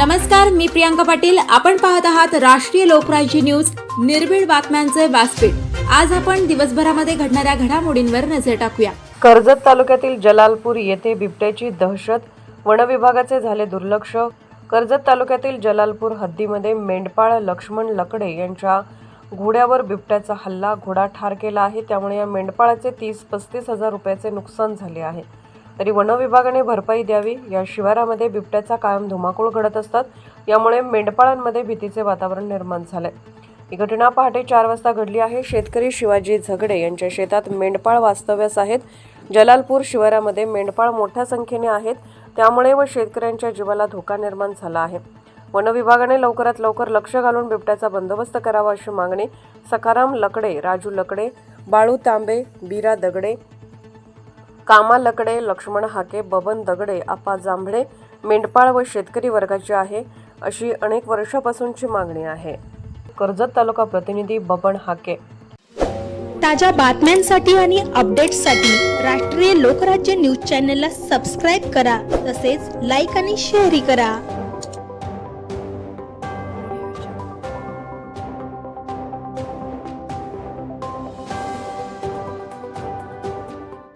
नमस्कार मी प्रियांका पाटील. आपण पाहत आहात राष्ट्रीय लोकराज्य न्यूज. निर्भीड बातम्यांचे व्यासपीठ. आज आपण दिवसभरामध्ये घडणाऱ्या घडामोडींवर नजर टाकूया. कर्जत तालुक्यातील जलालपूर येथे बिबट्याची दहशत. वनविभागाचे झाले दुर्लक्ष. कर्जत तालुक्यातील जलालपूर हद्दीमध्ये मेंढपाळ लक्ष्मण लकडे यांच्या घोड्यावर बिबट्याचा हल्ला घोडा ठार केला आहे. त्यामुळे या मेंढपाळाचे तीस पस्तीस हजार रुपयाचे नुकसान झाले आहे. तरी वनविभागाने भरपाई द्यावी. या शिवारामध्ये बिबट्याचा कायम धुमाकूळ घडत असतात. यामुळे मेंढपाळांमध्ये भीतीचे वातावरण निर्माण झाले ही घटना पहाटे चार वाजता घडली आहे. शेतकरी शिवाजी झगडे यांच्या शेतात मेंढपाळ वास्तव्यास आहेत. जलालपूर शिवारामध्ये मेंढपाळ मोठ्या संख्येने आहेत. त्यामुळे व शेतकऱ्यांच्या जीवाला धोका निर्माण झाला आहे. वनविभागाने लवकरात लवकर लक्ष घालून बिबट्याचा बंदोबस्त करावा अशी मागणी सकाराम लकडे राजू लकडे बाळू तांबे बीरा दगडे कामा लकडे लक्ष्मण हाके बबन दगडे आपा जांभळे मेंढपाळ व शेतकरी वर्गाची आहे अशी अनेक वर्षापासूनची मागणी आहे. कर्जत तालुका प्रतिनिधी बबन हाके. ताज्या बातम्यांसाठी आणि अपडेट्ससाठी राष्ट्रीय लोकराज्य न्यूज चॅनलला सबस्क्राईब करा तसेच लाईक आणि शेअरही करा.